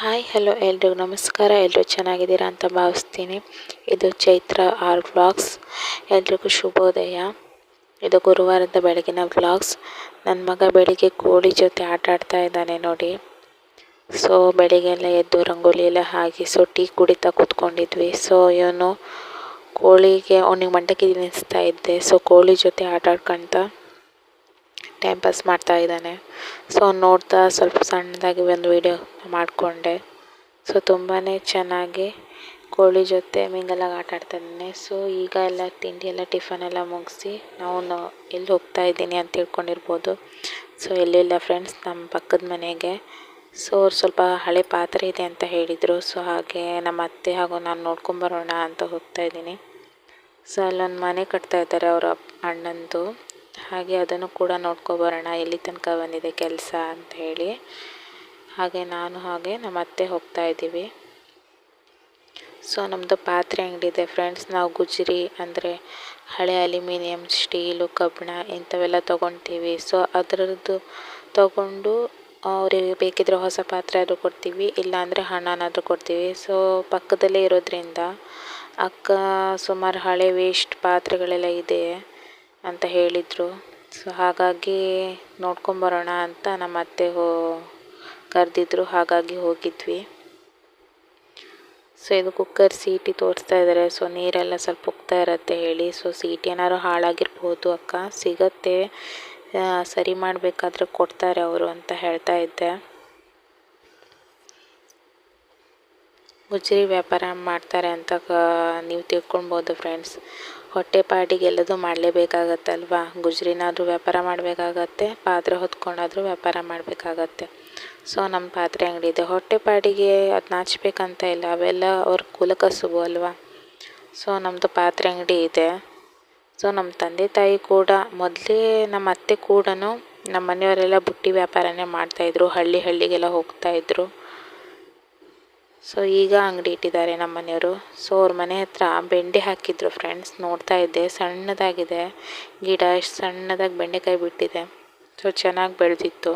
Hi hello ಎಲ್ರಿಗೂ ನಮಸ್ಕಾರ. ಎಲ್ಲರೂ ಚೆನ್ನಾಗಿದ್ದೀರಾ ಅಂತ ಭಾವಿಸ್ತೀನಿ. ಇದು ಚೈತ್ರ ಆರ್ ವ್ಲಾಗ್ಸ್. ಎಲ್ರಿಗೂ ಶುಭೋದಯ. ಇದು ಗುರುವಾರದ ಬೆಳಗಿನ ವ್ಲಾಗ್ಸ್. ನನ್ನ ಮಗ ಬೆಳಿಗ್ಗೆ ಕೋಳಿ ಜೊತೆ ಆಟ ಆಡ್ತಾ ಇದ್ದಾನೆ ನೋಡಿ. ಸೊ ಬೆಳಿಗ್ಗೆ ಎಲ್ಲ ಎದ್ದು ರಂಗೋಲಿ ಎಲ್ಲ ಹಾಕಿ ಸೊ ಟೀ ಕುಡಿತಾ ಕೂತ್ಕೊಂಡಿದ್ವಿ. ಸೊ ಇವನು ಕೋಳಿಗೆ, ಅವನಿಗೆ ಮಂಟಕ್ಕೆ ತಿನ್ನಿಸ್ತಾ ಇದ್ದೆ. ಸೊ ಕೋಳಿ ಜೊತೆ ಆಟ ಆಡ್ಕೊಳ್ತ ಟೈಮ್ ಪಾಸ್ ಮಾಡ್ತಾ ಇದ್ದಾನೆ. ಸೊ ನೋಡ್ತಾ ಸ್ವಲ್ಪ ಸಣ್ಣದಾಗಿ ಒಂದು ವಿಡಿಯೋ ಮಾಡಿಕೊಂಡೆ. ಸೊ ತುಂಬಾ ಚೆನ್ನಾಗಿ ಕೋಳಿ ಜೊತೆ ಮಿಂಗಲಾಗಿ ಆಟ ಆಡ್ತಾ ಇದ್ದಾನೆ. ಸೊ ಈಗ ಎಲ್ಲ ತಿಂಡಿ ಎಲ್ಲ ಟಿಫನ್ ಎಲ್ಲ ಮುಗಿಸಿ ನಾವು ಎಲ್ಲಿ ಹೋಗ್ತಾ ಇದ್ದೀನಿ ಅಂತ ತಿಳ್ಕೊಂಡಿರ್ಬೋದು. ಸೊ ಎಲ್ಲಿಲ್ಲ ಫ್ರೆಂಡ್ಸ್ ನಮ್ಮ ಪಕ್ಕದ ಮನೆಗೆ. ಸೊ ಅವ್ರು ಸ್ವಲ್ಪ ಹಳೆ ಪಾತ್ರೆ ಇದೆ ಅಂತ ಹೇಳಿದರು. ಸೊ ಹಾಗೆ ನಮ್ಮ ಅತ್ತೆ ಹಾಗೂ ನಾನು ನೋಡ್ಕೊಂಬರೋಣ ಅಂತ ಹೋಗ್ತಾ ಇದ್ದೀನಿ. ಸೊ ಅಲ್ಲೊಂದು ಮನೆ ಕಟ್ತಾ ಇದ್ದಾರೆ ಅವರ ಅಣ್ಣಂದು. ಹಾಗೆ ಅದನ್ನು ಕೂಡ ನೋಡ್ಕೊಬರೋಣ, ಎಲ್ಲಿ ತನಕ ಬಂದಿದೆ ಕೆಲಸ ಅಂತ ಹೇಳಿ. ಹಾಗೆ ನಾನು ಹಾಗೆ ನಮ್ಮ ಅತ್ತೆ ಹೋಗ್ತಾ ಇದ್ದೀವಿ. ಸೊ ನಮ್ಮದು ಪಾತ್ರೆ ಅಂಗಡಿ ಇದೆ ಫ್ರೆಂಡ್ಸ್. ನಾವು ಗುಜರಿ ಅಂದರೆ ಹಳೆ ಅಲ್ಯೂಮಿನಿಯಂ, ಸ್ಟೀಲು, ಕಬ್ಬಿಣ ಇಂಥವೆಲ್ಲ ತೊಗೊಳ್ತೀವಿ ಸೊ, ಅದರದ್ದು ತೊಗೊಂಡು ಅವರಿಗೆ ಬೇಕಿದ್ರೆ ಹೊಸ ಪಾತ್ರೆ ಆದರೂ ಕೊಡ್ತೀವಿ, ಇಲ್ಲಾಂದರೆ ಹಣನಾದರೂ ಕೊಡ್ತೀವಿ. ಸೊ, ಪಕ್ಕದಲ್ಲೇ ಇರೋದ್ರಿಂದ ಅಕ್ಕ ಸುಮಾರು ಹಳೆ ವೇಸ್ಟ್ ಪಾತ್ರೆಗಳೆಲ್ಲ ಇದೆ. ಅಂತ ಹೇಳಿದರು. ಸೊ ಹಾಗಾಗಿ ನೋಡ್ಕೊಂಬರೋಣ ಅಂತ ನಮ್ಮ ಅತ್ತೆ ಹೋ, ಕರೆದಿದ್ರು. ಹಾಗಾಗಿ ಹೋಗಿದ್ವಿ. ಸೊ ಇದು ಕುಕ್ಕರ್ ಸೀಟಿ ತೋರಿಸ್ತಾ ಇದ್ದಾರೆ ಸೊ ನೀರೆಲ್ಲ ಸ್ವಲ್ಪ ಹೋಗ್ತಾ ಇರತ್ತೆ ಹೇಳಿ. ಸೊ ಸೀಟಿ ಏನಾದ್ರು ಹಾಳಾಗಿರ್ಬೋದು ಅಕ್ಕ? ಸಿಗತ್ತೆ. ಸರಿ ಮಾಡಬೇಕಾದ್ರೆ ಕೊಡ್ತಾರೆ ಅವರು ಅಂತ ಹೇಳ್ತಾ ಇದ್ದೆ. ಗುಜರಿ ವ್ಯಾಪಾರ ಮಾಡ್ತಾರೆ ಅಂತ ನೀವು ತಿಳ್ಕೊಳ್ಬೋದು ಫ್ರೆಂಡ್ಸ್ ಹೊಟ್ಟೆ ಪಾಡಿಗೆ ಅಲ್ವಾ ಗುಜರಿನಾದರೂ ವ್ಯಾಪಾರ ಮಾಡಬೇಕಾಗತ್ತೆ, ಪಾತ್ರೆ ಹೊತ್ಕೊಂಡಾದರೂ ವ್ಯಾಪಾರ ಮಾಡಬೇಕಾಗತ್ತೆ. ಸೊ ನಮ್ಮ ಪಾತ್ರೆ ಅಂಗಡಿ ಇದೆ ಹೊಟ್ಟೆಪಾಡಿಗೆ ಅದು ನಾಚಬೇಕಂತ ಇಲ್ಲ, ಅವೆಲ್ಲ ಅವ್ರ ಕುಲಕಸುಬು ಅಲ್ವಾ? ಸೊ ನಮ್ಮದು ಪಾತ್ರೆ ಅಂಗಡಿ ಇದೆ. ಸೊ ನಮ್ಮ ತಂದೆ ತಾಯಿ ಕೂಡ ಮೊದಲೇ ನಮ್ಮ ಅತ್ತೆ ಕೂಡ ನಮ್ಮ ಮನೆಯವರೆಲ್ಲ ಬುಟ್ಟಿ ವ್ಯಾಪಾರನೇ ಮಾಡ್ತಾಯಿದ್ರು ಹಳ್ಳಿ ಹಳ್ಳಿಗೆಲ್ಲ ಹೋಗ್ತಾಯಿದ್ರು ಸೊ ಈಗ ಅಂಗಡಿ ಇಟ್ಟಿದ್ದಾರೆ ನಮ್ಮ ಮನೆಯವರು. ಸೊ ಅವ್ರ ಮನೆ ಹತ್ರ ಬೆಂಡೆ ಹಾಕಿದ್ರು ಫ್ರೆಂಡ್ಸ್ ನೋಡ್ತಾ ಇದ್ದೆ. ಸಣ್ಣದಾಗಿದೆ ಗಿಡ. ಎಷ್ಟು ಸಣ್ಣದಾಗಿ ಬೆಂಡೆಕಾಯಿ ಬಿಟ್ಟಿದೆ. ಸೊ ಚೆನ್ನಾಗಿ ಬೆಳೆದಿತ್ತು.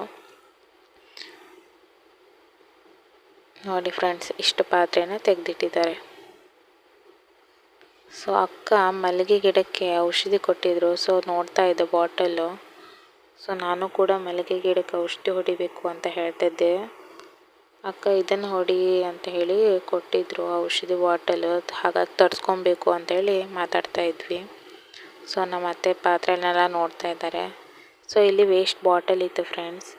ನೋಡಿ ಫ್ರೆಂಡ್ಸ್ ಇಷ್ಟು ಪಾತ್ರೆನ ತೆಗೆದಿಟ್ಟಿದ್ದಾರೆ. ಸೊ ಅಕ್ಕ ಮಲ್ಲಿಗೆ ಗಿಡಕ್ಕೆ ಔಷಧಿ ಕೊಟ್ಟಿದ್ರು. ಸೊ ನೋಡ್ತಾ ಇದ್ದೆ ಬಾಟಲು ಸೊ ನಾನು ಕೂಡ ಮಲ್ಲಿಗೆ ಗಿಡಕ್ಕೆ ಔಷಧಿ ಹೊಡಿಬೇಕು ಅಂತ ಹೇಳ್ತಿದ್ದೆ. ಅಕ್ಕ, ಇದನ್ನು ಹೊಡಿ ಅಂತ ಹೇಳಿ ಕೊಟ್ಟಿದ್ರು ಔಷಧಿ ಬಾಟಲ್. ಹಾಗಾಗಿ ತರ್ಸ್ಕೊಬೇಕು ಅಂತೇಳಿ ಮಾತಾಡ್ತಾ ಇದ್ವಿ. ಸೊ ನಮ್ಮ ಅತ್ತೆ ಪಾತ್ರೆನೆಲ್ಲ ನೋಡ್ತಾ ಇದ್ದಾರೆ. ಸೊ ಇಲ್ಲಿ ವೇಸ್ಟ್ ಬಾಟಲ್ ಇತ್ತು ಫ್ರೆಂಡ್ಸ್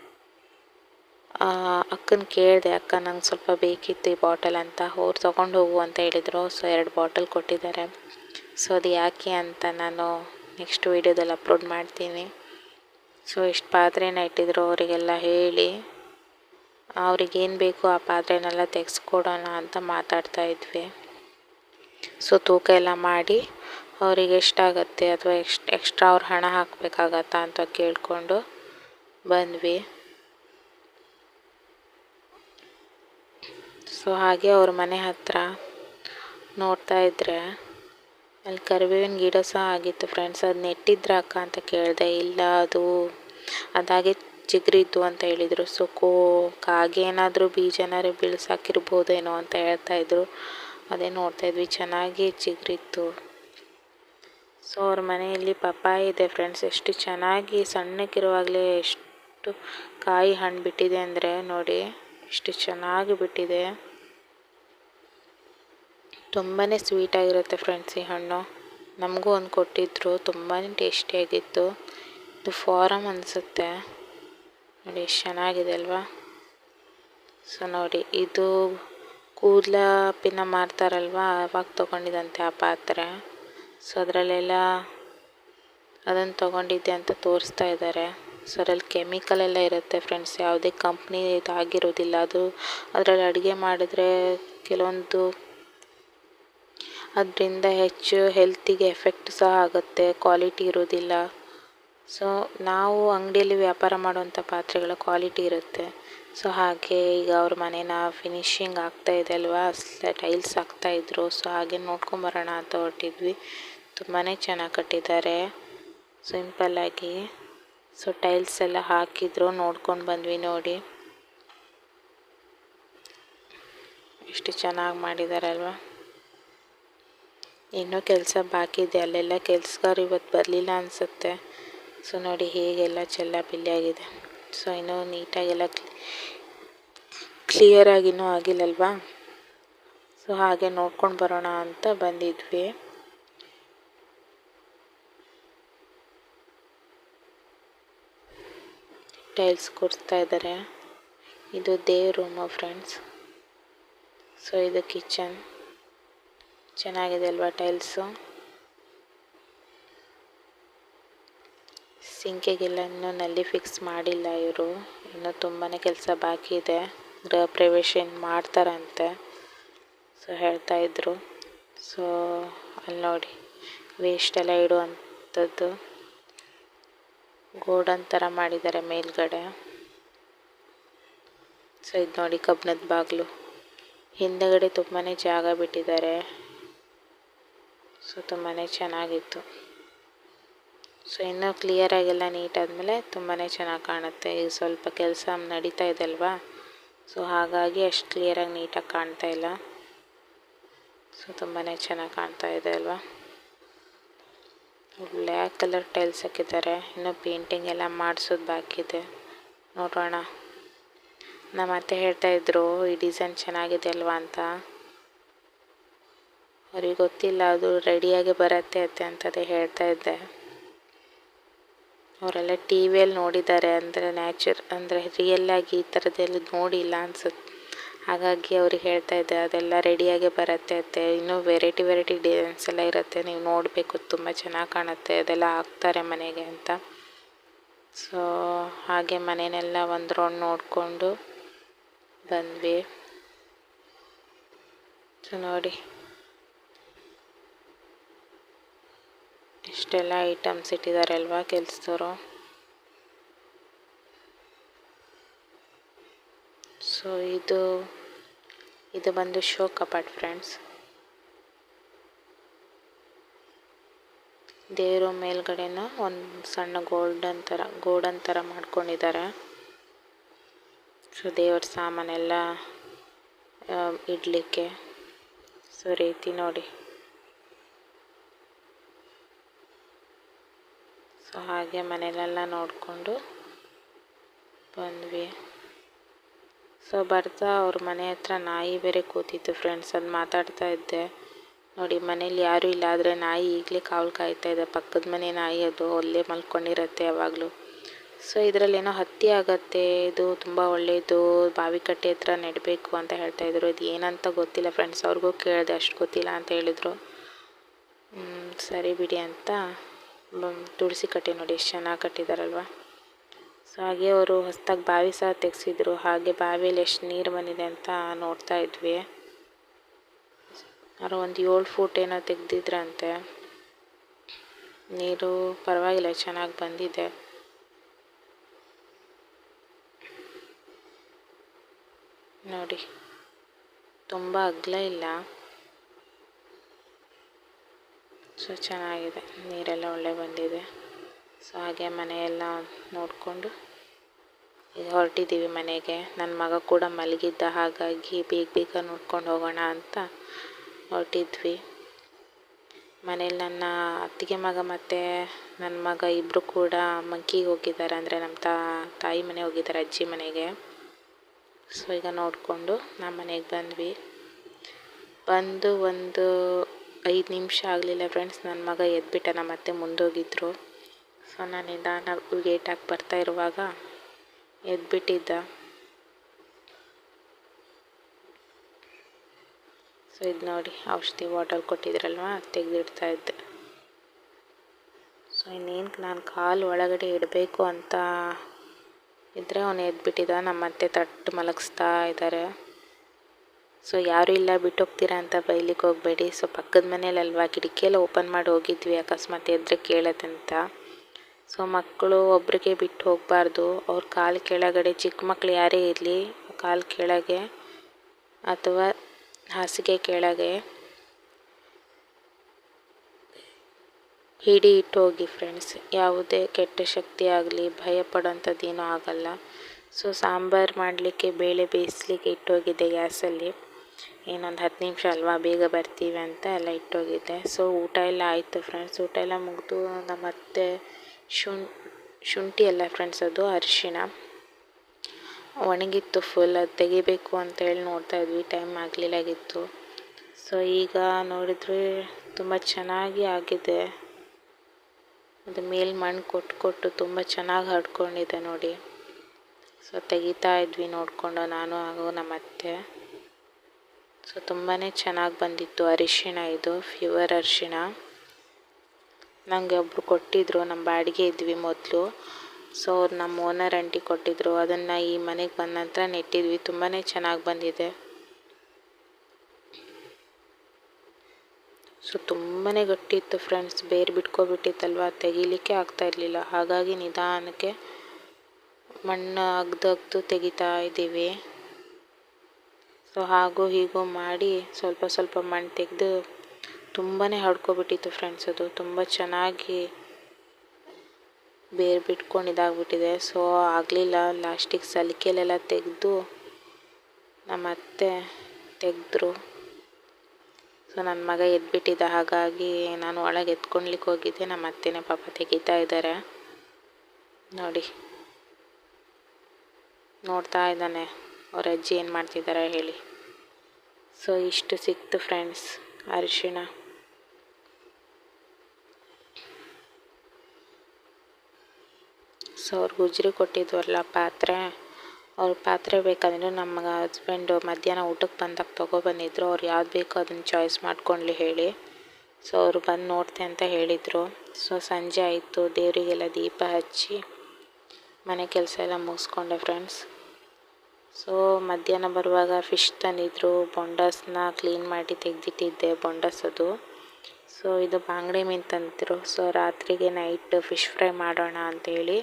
ಅಕ್ಕನ ಕೇಳಿದೆ, ಅಕ್ಕ, ನಂಗೆ ಸ್ವಲ್ಪ ಬೇಕಿತ್ತು ಈ ಬಾಟಲ್ ಅಂತ. ಅವ್ರು ತೊಗೊಂಡು ಹೋಗು ಅಂತ ಹೇಳಿದರು. ಸೊ ಎರಡು ಬಾಟಲ್ ಕೊಟ್ಟಿದ್ದಾರೆ. ಸೊ ಅದು ಯಾಕೆ ಅಂತ ನಾನು ನೆಕ್ಸ್ಟ್ ವೀಡಿಯೋದಲ್ಲಿ ಅಪ್ಲೋಡ್ ಮಾಡ್ತೀನಿ. ಸೊ ಇಷ್ಟು ಪಾತ್ರೆನ ಇಟ್ಟಿದ್ರು ಅವರಿಗೆಲ್ಲ ಹೇಳಿ. ಅವ್ರಿಗೇನು ಬೇಕು ಆ ಪಾತ್ರೆನೆಲ್ಲ ತೆಗೆಸ್ಕೊಡೋಣ ಅಂತ ಮಾತಾಡ್ತಾ ಇದ್ವಿ. ಸೊ ತೂಕ ಎಲ್ಲ ಮಾಡಿ ಅವರಿಗೆ ಎಷ್ಟಾಗತ್ತೆ ಅಥವಾ ಎಷ್ಟು, ಎಕ್ಸ್ಟ್ರಾ ಅವ್ರು ಹಣ ಹಾಕಬೇಕಾಗತ್ತಾ ಅಂತ ಕೇಳಿಕೊಂಡು ಬಂದ್ವಿ. ಸೊ ಹಾಗೆ ಅವ್ರ ಮನೆ ಹತ್ರ ನೋಡ್ತಾ ಇದ್ದರೆ ಅಲ್ಲಿ ಕರಿಬೇವಿನ ಗಿಡ ಸಹ ಆಗಿತ್ತು ಫ್ರೆಂಡ್ಸ್ ಅದು ನೆಟ್ಟಿದ್ರ ಅಕ್ಕ ಅಂತ ಕೇಳಿದೆ, ಇಲ್ಲ ಅದು, ಅದಾಗೆ ಚಿಗುರಿತ್ತು ಅಂತ ಹೇಳಿದರು. ಸೊ ಕೋ, ಕಾಗೆ ಏನಾದರೂ ಬೀಜನಾರು ಬೀಳ್ಸಾಕಿರ್ಬೋದೇನೋ ಅಂತ ಹೇಳ್ತಾ ಇದ್ರು. ಅದೇ ನೋಡ್ತಾ ಇದ್ವಿ. ಚೆನ್ನಾಗಿ ಚಿಗುರಿತ್ತು ಸೊ ಅವ್ರ ಮನೆಯಲ್ಲಿ ಪಪ್ಪಾಯ ಇದೆ ಫ್ರೆಂಡ್ಸ್ ಎಷ್ಟು ಚೆನ್ನಾಗಿ ಸಣ್ಣಕ್ಕಿರುವಾಗಲೇ ಎಷ್ಟು ಕಾಯಿ ಹಣ್ಣು ಬಿಟ್ಟಿದೆ ಅಂದರೆ ನೋಡಿ, ಎಷ್ಟು ಚೆನ್ನಾಗಿ ಬಿಟ್ಟಿದೆ. ತುಂಬಾ ಸ್ವೀಟಾಗಿರುತ್ತೆ ಫ್ರೆಂಡ್ಸ್ ಈ ಹಣ್ಣು. ನಮಗೂ ಒಂದು ಕೊಟ್ಟಿದ್ರು. ತುಂಬಾ ಟೇಸ್ಟಿಯಾಗಿತ್ತು ಇದು ಫಾರಮ್ ಅನಿಸುತ್ತೆ. ನೋಡಿ, ಚೆನ್ನಾಗಿದೆ ಅಲ್ವಾ? ಸೊ ನೋಡಿ, ಇದು ಕೂದಲ ಪಿನ್ನ ಮಾರ್ತಾರಲ್ವಾ ಅವಾಗ ತೊಗೊಂಡಿದ್ದಂತೆ ಆ ಪಾತ್ರೆ. ಸೊ ಅದರಲ್ಲೆಲ್ಲ ಅದನ್ನು ತೊಗೊಂಡಿದ್ದೆ ಅಂತ ತೋರಿಸ್ತಾ ಇದ್ದಾರೆ. ಸೊ ಅದರಲ್ಲಿ ಕೆಮಿಕಲ್ ಎಲ್ಲ ಇರುತ್ತೆ ಫ್ರೆಂಡ್ಸ್. ಯಾವುದೇ ಕಂಪ್ನಿ ಇದಾಗಿರೋದಿಲ್ಲ. ಅದು ಅದರಲ್ಲಿ ಅಡುಗೆ ಮಾಡಿದ್ರೆ ಕೆಲವೊಂದು ಅದರಿಂದ ಹೆಚ್ಚು ಹೆಲ್ತಿಗೆ ಎಫೆಕ್ಟ್ ಸಹ ಆಗುತ್ತೆ. ಕ್ವಾಲಿಟಿ ಇರೋದಿಲ್ಲ. ಸೊ ನಾವು ಅಂಗಡಿಯಲ್ಲಿ ವ್ಯಾಪಾರ ಮಾಡುವಂಥ ಪಾತ್ರೆಗಳ ಕ್ವಾಲಿಟಿ ಇರುತ್ತೆ. ಸೊ ಹಾಗೆ ಈಗ ಅವ್ರ ಮನೇನ ಫಿನಿಶಿಂಗ್ ಆಗ್ತಾ ಇದೆ ಅಲ್ವಾ? ಟೈಲ್ಸ್ ಹಾಕ್ತಾಯಿದ್ರು ಸೊ ಹಾಗೆ ನೋಡ್ಕೊಂಬರೋಣ ಅಂತ ಹೊರಟಿದ್ವಿ. ತುಂಬಾ ಚೆನ್ನಾಗಿ ಕಟ್ಟಿದ್ದಾರೆ. ಸಿಂಪಲ್ಲಾಗಿ ಸೊ ಟೈಲ್ಸ್ ಎಲ್ಲ ಹಾಕಿದ್ರು. ನೋಡ್ಕೊಂಡು ಬಂದ್ವಿ ನೋಡಿ. ಎಷ್ಟು ಚೆನ್ನಾಗಿ ಮಾಡಿದ್ದಾರೆ ಅಲ್ವಾ? ಇನ್ನೂ ಕೆಲಸ ಬಾಕಿ ಇದೆ. ಅಲ್ಲೆಲ್ಲ ಕೆಲ್ಸಗಾರ ಇವತ್ತು ಬರಲಿಲ್ಲ ಅನಿಸುತ್ತೆ. ಸೊ ನೋಡಿ ಹೇಗೆಲ್ಲ ಚೆಲ್ಲಾಪಿಲ್ಲಿಯಾಗಿದೆ ಸೊ ಇನ್ನೂ ನೀಟಾಗೆಲ್ಲ ಕ್ಲಿಯರಾಗಿ ಇನ್ನೂ ಆಗಿಲ್ಲಲ್ವಾ? ಸೊ ಹಾಗೆ ನೋಡ್ಕೊಂಡು ಬರೋಣ ಅಂತ ಬಂದಿದ್ವಿ. ಟೈಲ್ಸ್ ಕೊಡ್ತಾ ಇದ್ದಾರೆ ಇದು ದೇವ್ ರೂಮು ಫ್ರೆಂಡ್ಸ್ ಸೊ ಇದು ಕಿಚನ್ ಚೆನ್ನಾಗಿದೆ ಅಲ್ವಾ ಟೈಲ್ಸು ಸಿಂಕಿಗೆಲ್ಲ ಇನ್ನೂ ನಲ್ಲಿ ಫಿಕ್ಸ್ ಮಾಡಿಲ್ಲ ಇವರು. ಇನ್ನೂ ತುಂಬಾ ಕೆಲಸ ಬಾಕಿ ಇದೆ. ಗೃಹ ಪ್ರವೇಶ ಮಾಡ್ತಾರಂತೆ. ಸೊ ಹೇಳ್ತಾ ಇದ್ರು. ಸೊ ಅಲ್ಲಿ ನೋಡಿ. ವೇಸ್ಟ್ ಎಲ್ಲ ಇಡುವಂಥದ್ದು. ಗೋಡನ್ ಥರ ಮಾಡಿದ್ದಾರೆ ಮೇಲ್ಗಡೆ. ಸೊ ಇದು ನೋಡಿ ಕಬ್ಬಣದ ಬಾಗಿಲು. ಹಿಂದೆಗಡೆ ತುಂಬಾ ಜಾಗ ಬಿಟ್ಟಿದ್ದಾರೆ. ಸೊ ತುಂಬಾ ಚೆನ್ನಾಗಿತ್ತು. ಸೊ ಇನ್ನೂ ಕ್ಲಿಯರಾಗೆಲ್ಲ ನೀಟ್ ಆದಮೇಲೆ ತುಂಬಾ ಚೆನ್ನಾಗಿ ಕಾಣುತ್ತೆ. ಈಗ ಸ್ವಲ್ಪ ಕೆಲಸ ನಡೀತಾ ಇದೆ ಅಲ್ವಾ? ಸೊ ಹಾಗಾಗಿ ಅಷ್ಟು ಕ್ಲಿಯರಾಗಿ ನೀಟಾಗಿ ಕಾಣ್ತಾ ಇಲ್ಲ. ಸೊ ತುಂಬಾ ಚೆನ್ನಾಗಿ ಕಾಣ್ತಾ ಇದೆ ಅಲ್ವಾ? ಬ್ಲ್ಯಾಕ್ ಕಲರ್ ಟೈಲ್ಸ್ ಹಾಕಿದ್ದಾರೆ. ಇನ್ನೂ ಪೇಂಟಿಂಗ್ ಎಲ್ಲ ಮಾಡಿಸೋದು ಬಾಕಿ ಇದೆ. ನೋಡೋಣ. ನಮ್ಮ ಅತ್ತೆ ಹೇಳ್ತಾ ಇದ್ರು, ಈ ಡಿಸೈನ್ ಚೆನ್ನಾಗಿದೆ ಅಲ್ವಾ ಅಂತ. ಅವ್ರಿಗೆ ಗೊತ್ತಿಲ್ಲ, ಅದು ರೆಡಿಯಾಗಿ ಬರತ್ತೆ ಅತ್ತೆ ಅಂತದೇ ಹೇಳ್ತಾ ಇದ್ದೆ. ಅವರೆಲ್ಲ ಟಿ ವಿಯಲ್ಲಿ ನೋಡಿದ್ದಾರೆ ಅಂದರೆ ನ್ಯಾಚುರ್ ಅಂದರೆ ರಿಯಲ್ಲಾಗಿ ಈ ಥರದ್ದೆಲ್ಲ ನೋಡಿಲ್ಲ ಅನ್ಸುತ್ತೆ. ಹಾಗಾಗಿ ಅವ್ರಿಗೆ ಹೇಳ್ತಾ ಇದ್ದೆ, ಅದೆಲ್ಲ ರೆಡಿಯಾಗಿ ಬರುತ್ತೆ ಅತ್ತೆ ಇನ್ನೂ ವೆರೈಟಿ ವೆರೈಟಿ ಡಿಸೈನ್ಸ್ ಎಲ್ಲ ಇರುತ್ತೆ. ನೀವು ನೋಡಬೇಕು, ತುಂಬ ಚೆನ್ನಾಗಿ ಕಾಣುತ್ತೆ. ಅದೆಲ್ಲ ಹಾಕ್ತಾರೆ ಮನೆಗೆ ಅಂತ. ಸೊ ಹಾಗೆ ಮನೆಯೆಲ್ಲ ಒಂದು ರೌಂಡ್ ನೋಡಿಕೊಂಡು ಬಂದ್ವಿ. ಸೊ ನೋಡಿ. ಇಷ್ಟೆಲ್ಲ ಐಟಮ್ಸ್ ಇಟ್ಟಿದ್ದಾರೆ ಅಲ್ವಾ ಕೆಲಸದವರು? ಸೊ ಇದು ಇದು ಬಂದು ಶೋ ಕಪಾಟ್ ಫ್ರೆಂಡ್ಸ್ ದೇವರು ಮೇಲ್ಗಡೆನ ಒಂದು ಸಣ್ಣ ಗೋಲ್ಡನ್ ಥರ ಗೋಲ್ಡನ್ ಥರ ಮಾಡ್ಕೊಂಡಿದ್ದಾರೆ ಸೊ ದೇವ್ರ ಸಾಮಾನೆಲ್ಲ ಇಡಲಿಕ್ಕೆ. ಸೊ ರೀತಿ ನೋಡಿ. ಸೊ ಹಾಗೆ ಮನೆಯಲ್ಲೆಲ್ಲ ನೋಡಿಕೊಂಡು ಬಂದ್ವಿ. ಸೊ ಬರ್ತಾ ಅವ್ರ ಮನೆ ಹತ್ರ ನಾಯಿ ಬೇರೆ ಕೂತಿತ್ತು ಫ್ರೆಂಡ್ಸ್ ಅದು ಮಾತಾಡ್ತಾ ಇದ್ದೆ. ನೋಡಿ, ಮನೇಲಿ ಯಾರೂ ಇಲ್ಲ, ಆದರೆ ನಾಯಿ ಈಗಲೇ ಕಾವಲು ಕಾಯ್ತಾ ಇದೆ. ಪಕ್ಕದ ಮನೆ ನಾಯಿ ಅದು, ಅಲ್ಲೇ ಮಲ್ಕೊಂಡಿರತ್ತೆ ಯಾವಾಗಲೂ. ಸೊ ಇದರಲ್ಲಿ ಏನೋ ಹತ್ತಿ ಆಗತ್ತೆ, ಇದು ತುಂಬ ಒಳ್ಳೆಯದು ಬಾವಿ ಕಟ್ಟೆ ಹತ್ರ ನೆಡಬೇಕು ಅಂತ ಹೇಳ್ತಾ ಇದ್ರು. ಇದು ಏನಂತ ಗೊತ್ತಿಲ್ಲ ಫ್ರೆಂಡ್ಸ್ ಅವ್ರಿಗೂ ಕೇಳಿದೆ, ಅಷ್ಟು ಗೊತ್ತಿಲ್ಲ ಅಂತ ಹೇಳಿದರು. ಸರಿ ಬಿಡಿ ಅಂತ. ತುಳಸಿ ಕಟ್ಟೆ ನೋಡಿ ಎಷ್ಟು ಚೆನ್ನಾಗಿ ಕಟ್ಟಿದಾರಲ್ವ? ಸೊ ಹಾಗೆ ಅವರು ಹೊಸ್ದಾಗಿ ಬಾವಿ ಸಹ ತೆಗೆಸಿದ್ರು. ಹಾಗೆ ಬಾವಿಯಲ್ಲಿ ಎಷ್ಟು ನೀರು ಬಂದಿದೆ ಅಂತ ನೋಡ್ತಾ ಇದ್ವಿ. ಅವರು ಒಂದು ಏಳು ಫೂಟ್ ಏನೋ ತೆಗ್ದಿದ್ರಂತೆ. ನೀರು ಪರವಾಗಿಲ್ಲ, ಚೆನ್ನಾಗಿ ಬಂದಿದೆ. ನೋಡಿ, ತುಂಬ ಅಗಲ ಇಲ್ಲ. ಸೊ, ಚೆನ್ನಾಗಿದೆ. ನೀರೆಲ್ಲ ಒಳ್ಳೆ ಬಂದಿದೆ. ಸೊ, ಹಾಗೆ ಮನೆಯೆಲ್ಲ ನೋಡಿಕೊಂಡು ಈಗ ಹೊರಟಿದ್ದೀವಿ ಮನೆಗೆ. ನನ್ನ ಮಗ ಕೂಡ ಮಲಗಿದ್ದ ಹಾಗಾಗಿ ಬೇಗ ಬೇಗ ನೋಡ್ಕೊಂಡು ಹೋಗೋಣ ಅಂತ ಹೊರಟಿದ್ವಿ. ಮನೇಲಿ ನನ್ನ ಅತ್ತಿಗೆ ಮಗ ಮತ್ತು ನನ್ನ ಮಗ ಇಬ್ಬರು ಕೂಡ ಮಂಕಿಗೆ ಹೋಗಿದ್ದಾರೆ. ಅಂದರೆ ನಮ್ಮ ತಾ, ತಾಯಿ ಮನೆ ಹೋಗಿದ್ದಾರೆ ಅಜ್ಜಿ ಮನೆಗೆ. ಸೊ, ಈಗ ನೋಡಿಕೊಂಡು ನಮ್ಮ ಮನೆಗೆ ಬಂದ್ವಿ. ಬಂದು ಒಂದು ಐದು ನಿಮಿಷ ಆಗಲಿಲ್ಲ ಫ್ರೆಂಡ್ಸ್ ನನ್ನ ಮಗ ಎದ್ಬಿಟ್ಟ ನಮ್ಮ ಅತ್ತೆ ಮುಂದೋಗಿದ್ರು. ಸೊ ನಾನು ನಿಧಾನ ಗೇಟ್ ಹಾಕಿ ಬರ್ತಾ ಇರುವಾಗ ಎದ್ಬಿಟ್ಟಿದ್ದ. ಸೊ ಇದು ನೋಡಿ, ಔಷಧಿ ವಾಟರ್ ಕೊಟ್ಟಿದ್ರಲ್ವ, ತೆಗೆದಿಡ್ತಾ ಇದ್ದೆ. ಸೊ ಇನ್ನೇನು ನಾನು ಕಾಲು ಒಳಗಡೆ ಇಡಬೇಕು ಅಂತ ಇದ್ದರೆ ಅವನು ಎದ್ಬಿಟ್ಟಿದ್ದ ನಮ್ಮ ಅತ್ತೆ ತಟ್ಟು ಮಲಗಿಸ್ತಾ ಇದ್ದಾರೆ ಸೊ ಯಾರು ಇಲ್ಲ ಬಿಟ್ಟು ಹೋಗ್ತೀರಾ ಅಂತ ಬೈಲಿಕ್ಕೆ ಹೋಗಬೇಡಿ. ಸೊ ಪಕ್ಕದ ಮನೇಲಲ್ವಾ ಕಿಟಕಿಯೆಲ್ಲ ಓಪನ್ ಮಾಡಿ ಹೋಗಿದ್ವಿ, ಅಕಸ್ಮಾತ್ ಎದ್ರೆ ಕೇಳತ್ತಂತ ಸೊ ಮಕ್ಕಳು ಒಬ್ರಿಗೆ ಬಿಟ್ಟು ಹೋಗಬಾರ್ದು. ಅವ್ರ ಕಾಲು ಕೆಳಗಡೆ, ಚಿಕ್ಕ ಮಕ್ಕಳು ಯಾರೇ ಇರಲಿ, ಕಾಲು ಕೆಳಗೆ ಅಥವಾ ಹಾಸಿಗೆ ಕೆಳಗೆ ಹಿಡಿ ಇಟ್ಟು ಹೋಗಿ ಫ್ರೆಂಡ್ಸ್ ಯಾವುದೇ ಕೆಟ್ಟ ಶಕ್ತಿ ಆಗಲಿ, ಭಯ ಪಡೋಂಥದ್ದೇನೂ ಆಗಲ್ಲ. ಸೊ ಸಾಂಬಾರು ಮಾಡಲಿಕ್ಕೆ, ಬೇಳೆ ಬೇಯಿಸ್ಲಿಕ್ಕೆ ಇಟ್ಟೋಗಿದ್ದೆ ಗ್ಯಾಸಲ್ಲಿ. ಇನ್ನೊಂದು ಹತ್ತು ನಿಮಿಷ ಅಲ್ವಾ, ಬೇಗ ಬರ್ತೀವಿ ಅಂತ ಎಲ್ಲ ಇಟ್ಟೋಗಿದ್ದೆ. ಸೊ ಊಟ ಎಲ್ಲ ಆಯಿತು ಫ್ರೆಂಡ್ಸ್ ಊಟ ಎಲ್ಲ ಮುಗಿದು ನಮ್ಮ ಅತ್ತೆ ಶುಂ ಶುಂಠಿ ಎಲ್ಲ ಫ್ರೆಂಡ್ಸ್ ಅದು ಅರಿಶಿಣ ಒಣಗಿತ್ತು ಫುಲ್ ಅದು ತೆಗಿಬೇಕು ಅಂತ ಹೇಳಿ ನೋಡ್ತಾ ಇದ್ವಿ. ಟೈಮ್ ಆಗಲಿಲ್ಲಾಗಿತ್ತು ಸೊ ಈಗ ನೋಡಿದ್ರೆ ತುಂಬ ಚೆನ್ನಾಗಿ ಆಗಿದೆ. ಅದು ಮೇಲೆ ಮಣ್ಣು ಕೊಟ್ಟು ಕೊಟ್ಟು ತುಂಬ ಚೆನ್ನಾಗಿ ಹಡ್ಕೊಂಡಿದೆ ನೋಡಿ. ಸೊ ತೆಗಿತಾ ಇದ್ವಿ ನೋಡಿಕೊಂಡು ನಾನು ಹಾಗೂ ನಮ್ಮ ಅತ್ತೆ ಸೊ ತುಂಬಾ ಚೆನ್ನಾಗಿ ಬಂದಿತ್ತು ಅರಿಶಿಣ ಇದು ಫ್ಯೂವರ್ ಅರಿಶಿಣ. ನನಗೆ ಒಬ್ಬರು ಕೊಟ್ಟಿದ್ದರು ನಮ್ಮ ಬಾಡಿಗೆ ಇದ್ವಿ ಮೊದಲು. ಸೊ, ಅವ್ರು ನಮ್ಮ ಓನರ್ ಅಂಟಿ ಕೊಟ್ಟಿದ್ದರು ಅದನ್ನು ಈ ಮನೆಗೆ ಬಂದ ನಂತರ ನೆಟ್ಟಿದ್ವಿ. ತುಂಬಾ ಚೆನ್ನಾಗಿ ಬಂದಿದೆ. ಸೊ ತುಂಬಾ ಗಟ್ಟಿ ಇತ್ತು ಫ್ರೆಂಡ್ಸ್ ಬೇರೆ ಬಿಟ್ಕೊಬಿಟ್ಟಿತ್ತಲ್ವ? ತೆಗಿಲಿಕ್ಕೆ ಆಗ್ತಾ ಇರಲಿಲ್ಲ. ಹಾಗಾಗಿ ನಿಧಾನಕ್ಕೆ ಮಣ್ಣು ಅಗ್ದು ಅಗ್ದು ತೆಗಿತಾ ಇದ್ದೀವಿ. ಸೊ ಹಾಗೋ ಹೀಗೋ ಮಾಡಿ ಸ್ವಲ್ಪ ಸ್ವಲ್ಪ ಮಣ್ಣು ತೆಗೆದು ತುಂಬಾ ಹಡ್ಕೊಬಿಟ್ಟಿತ್ತು ಫ್ರೆಂಡ್ಸ್ ಅದು. ತುಂಬ ಚೆನ್ನಾಗಿ ಬೇರು ಬಿಟ್ಕೊಂಡು ಇದಾಗ್ಬಿಟ್ಟಿದೆ. ಸೊ ಆಗಲಿಲ್ಲ. ಲಾಸ್ಟಿಗೆ ಸಲಿಕೆಲೆಲ್ಲ ತೆಗೆದು ನಮ್ಮ ಅತ್ತೆ ತೆಗೆದ್ರು. ಸೊ ನನ್ನ ಮಗ ಎದ್ಬಿಟ್ಟಿದ್ದ ಹಾಗಾಗಿ ನಾನು ಒಳಗೆ ಎತ್ಕೊಳ್ಲಿಕ್ಕೆ ಹೋಗಿದ್ದೆ. ನಮ್ಮ ಅತ್ತೆನೇ ಪಾಪ ತೆಗಿತಾ ಇದ್ದಾರೆ. ನೋಡಿ. ನೋಡ್ತಾ ಇದ್ದಾನೆ. ಅವ್ರ ಅಜ್ಜಿ ಏನು ಮಾಡ್ತಿದ್ದಾರೆ ಹೇಳಿ. ಸೊ ಇಷ್ಟು ಸಿಕ್ತು ಫ್ರೆಂಡ್ಸ್ ಅರಿಶಿಣ. ಸೊ ಅವ್ರು ಗುಜ್ರಿ ಕೊಟ್ಟಿದ್ವಲ್ಲ ಪಾತ್ರೆ, ಅವ್ರ ಪಾತ್ರೆ ಬೇಕಾದ್ರೆ ನಮ್ಮ ಹಸ್ಬೆಂಡು ಮಧ್ಯಾಹ್ನ ಊಟಕ್ಕೆ ಬಂದಾಗ ತೊಗೊಬಂದಿದ್ರು ಅವ್ರು ಯಾವ್ದು ಬೇಕೋ ಅದನ್ನು ಚಾಯ್ಸ್ ಮಾಡ್ಕೊಳ್ಳಿ ಹೇಳಿ. ಸೊ ಅವರು ಬಂದು ನೋಡ್ತೆ ಅಂತ ಹೇಳಿದರು. ಸೊ ಸಂಜೆ ಆಯಿತು, ದೇವರಿಗೆಲ್ಲ ದೀಪ ಹಚ್ಚಿ ಮನೆ ಕೆಲಸ ಎಲ್ಲ ಮುಗಿಸ್ಕೊಂಡೆ ಫ್ರೆಂಡ್ಸ್ ಸೊ ಮಧ್ಯಾಹ್ನ ಬರುವಾಗ ಫಿಶ್ ತಂದಿದ್ರು ಬೊಂಡಸ್ನ ಕ್ಲೀನ್ ಮಾಡಿ ತೆಗೆದಿಟ್ಟಿದ್ದೆ ಅದು. ಸೊ ಇದು ಬಾಂಗಡೆ ಮೀನು ತಂದಿದ್ರು. ಸೊ ರಾತ್ರಿಗೆ ನೈಟ್ ಫಿಶ್ ಫ್ರೈ ಮಾಡೋಣ ಅಂತೇಳಿ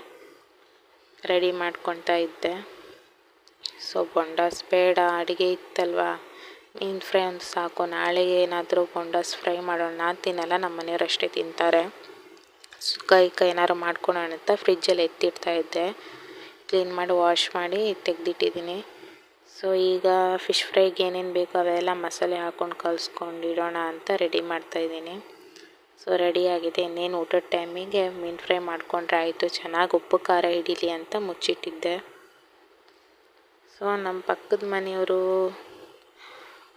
ರೆಡಿ ಮಾಡ್ಕೊತಾ ಇದ್ದೆ. ಸೊ ಬೊಂಡಾಸ್ ಬೇಡ, ಅಡುಗೆ ಇತ್ತಲ್ವಾ? ಮೀನು ಫ್ರೈ ಒಂದು ಸಾಕು, ನಾಳೆ ಏನಾದರೂ ಬೊಂಡಾಸ್ ಫ್ರೈ ಮಾಡೋಣ ನಾನು ತಿನ್ನಲ್ಲ, ನಮ್ಮ ಮನೆಯವ್ರು ಅಷ್ಟೇ ತಿಂತಾರೆ. ಕೈ ಕೈ ಏನಾದ್ರು ಮಾಡ್ಕೊಳೋಣ ಅಂತ ಫ್ರಿಜ್ಜಲ್ಲಿ ಎತ್ತಿಡ್ತಾ ಇದ್ದೆ. ಕ್ಲೀನ್ ಮಾಡಿ ವಾಶ್ ಮಾಡಿ ತೆಗೆದಿಟ್ಟಿದ್ದೀನಿ. ಸೊ ಈಗ ಫಿಶ್ ಫ್ರೈಗೆ ಏನೇನು ಬೇಕೋ ಅವೆಲ್ಲ ಮಸಾಲೆ ಹಾಕ್ಕೊಂಡು ಕಲಿಸ್ಕೊಂಡು ಇಡೋಣ ಅಂತ ರೆಡಿ ಮಾಡ್ತಾಯಿದ್ದೀನಿ ಸೊ ರೆಡಿಯಾಗಿದೆ ಇನ್ನೇನು ಊಟದ ಟೈಮಿಗೆ ಮೀನು ಫ್ರೈ ಮಾಡಿಕೊಂಡ್ರೆ ಆಯಿತು. ಚೆನ್ನಾಗಿ ಉಪ್ಪು, ಖಾರ ಹಿಡೀಲಿ ಅಂತ ಮುಚ್ಚಿಟ್ಟಿದ್ದೆ. ಸೊ ನಮ್ಮ ಪಕ್ಕದ ಮನೆಯವರು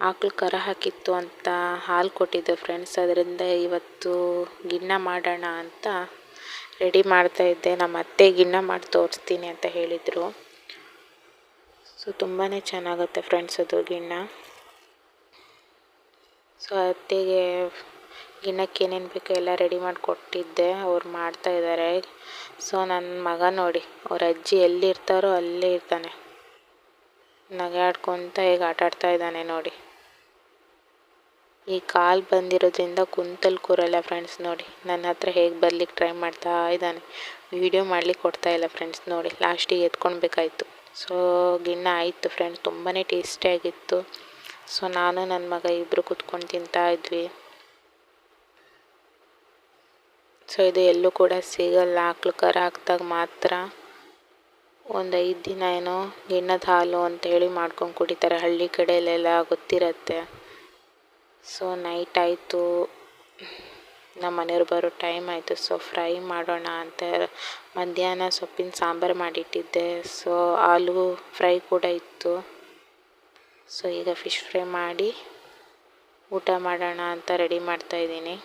ಆಕಳು ಕರ ಹಾಕಿತ್ತು ಅಂತ ಹಾಲು ಕೊಟ್ಟಿದ್ದೆ ಫ್ರೆಂಡ್ಸ್ ಅದರಿಂದ ಇವತ್ತು ಗಿಣ್ಣ ಮಾಡೋಣ ಅಂತ ರೆಡಿ ಮಾಡ್ತಾ ಇದ್ದೆ. ನಮ್ಮ ಅತ್ತೆ ಗಿನ್ನ ಮಾಡಿ ತೋರಿಸ್ತೀನಿ ಅಂತ ಹೇಳಿದರು. ಸೊ ತುಂಬಾ ಚೆನ್ನಾಗುತ್ತೆ ಫ್ರೆಂಡ್ಸ್ ಅದು ಗಿಣ್ಣ ಸೊ ಅತ್ತೆಗೆ ಗಿಣ್ಣಕ್ಕೆ ಏನೇನು ಬೇಕೋ ಎಲ್ಲ ರೆಡಿ ಮಾಡಿ ಕೊಟ್ಟಿದ್ದೆ. ಅವ್ರು ಇದ್ದಾರೆ ಸೊ ನನ್ನ ಮಗ ನೋಡಿ, ಅವ್ರ ಅಜ್ಜಿ ಎಲ್ಲಿರ್ತಾರೋ ಅಲ್ಲೇ ಇರ್ತಾನೆ. ನಗಾಡ್ಕೊತ ಹೇಗೆ ಆಟ ಆಡ್ತಾ ಇದ್ದಾನೆ ನೋಡಿ. ಈ ಕಾಲು ಬಂದಿರೋದ್ರಿಂದ ಕುಂತಲ್ಲಿ ಕೂರಲ್ಲ ಫ್ರೆಂಡ್ಸ್ ನೋಡಿ. ನನ್ನ ಹತ್ರ ಹೇಗೆ ಬರ್ಲಿಕ್ಕೆ ಟ್ರೈ ಮಾಡ್ತಾ ಇದ್ದಾನೆ. ವೀಡಿಯೋ ಮಾಡ್ಲಿಕ್ಕೆ ಕೊಡ್ತಾ ಇಲ್ಲ ಫ್ರೆಂಡ್ಸ್ ನೋಡಿ. ಲಾಸ್ಟಿಗೆ ಎತ್ಕೊಳ್ಬೇಕಾಯ್ತು ಸೊ ಗಿಣ್ಣ ಆಯಿತು ಫ್ರೆಂಡ್ಸ್ ತುಂಬಾ ಟೇಸ್ಟಿಯಾಗಿತ್ತು ಸೊ ನಾನು ನನ್ನ ಮಗ ಇಬ್ಬರು ಕುತ್ಕೊಂಡು ತಿಂತಾ ಇದ್ವಿ. ಸೊ ಇದು ಎಲ್ಲೂ ಕೂಡ ಸಿಗಲ್ಲ. ಆಕ್ಳು ಕರ ಹಾಕ್ದಾಗ ಮಾತ್ರ. ಒಂದು ಐದು ದಿನ ಏನೋ ಗಿಣ್ಣದ ಹಾಲು ಅಂತೇಳಿ ಮಾಡ್ಕೊಂಡು ಕುಡಿತಾರೆ. ಹಳ್ಳಿ ಕಡೆಯಲ್ಲೆಲ್ಲ ಗೊತ್ತಿರತ್ತೆ. ಸೊ ನೈಟ್ ಆಯಿತು. ನಮ್ಮ ಮನೆಯವ್ರು ಬರೋ ಟೈಮ್ ಆಯಿತು. ಸೊ ಫ್ರೈ ಮಾಡೋಣ ಅಂತ ಮಧ್ಯಾಹ್ನ ಸೊಪ್ಪಿನ ಸಾಂಬಾರು ಮಾಡಿಟ್ಟಿದ್ದೆ. ಸೊ ಆಲೂ ಫ್ರೈ ಕೂಡ ಇತ್ತು. ಸೊ ಈಗ ಫಿಶ್ ಫ್ರೈ ಮಾಡಿ ಊಟ ಮಾಡೋಣ ಅಂತ ರೆಡಿ ಮಾಡ್ತಾಯಿದ್ದೀನಿ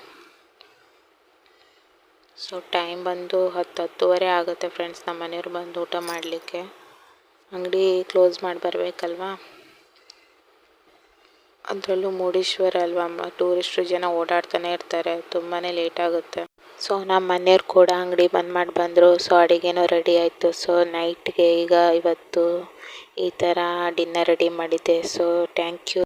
ಸೊ ಟೈಮ್ ಬಂದು ಹತ್ತು ಹತ್ತುವರೆ ಆಗುತ್ತೆ ಫ್ರೆಂಡ್ಸ್ ನಮ್ಮ ಮನೆಯವ್ರು ಬಂದು ಊಟ ಮಾಡಲಿಕ್ಕೆ. ಅಂಗಡಿ ಕ್ಲೋಸ್ ಮಾಡಿ ಬರಬೇಕಲ್ವಾ? ಅದರಲ್ಲೂ ಮುರುಡೇಶ್ವರ ಅಲ್ವಾ ಟೂರಿಸ್ಟ್ರು ಜನ ಓಡಾಡ್ತಾನೆ ಇರ್ತಾರೆ ತುಂಬಾ ಲೇಟ್ ಆಗುತ್ತೆ. ಸೊ ನಮ್ಮ ಮನೆಯವ್ರು ಕೂಡ ಅಂಗಡಿ ಬಂದ್ ಮಾಡಿ ಬಂದರು. ಸೊ ಅಡುಗೆನೂ ರೆಡಿ ಆಯಿತು. ಸೊ ನೈಟ್ಗೆ ಈಗ ಇವತ್ತು ಈ ಥರ ಡಿನ್ನರ್ ರೆಡಿ ಮಾಡಿದ್ದೆ. So thank you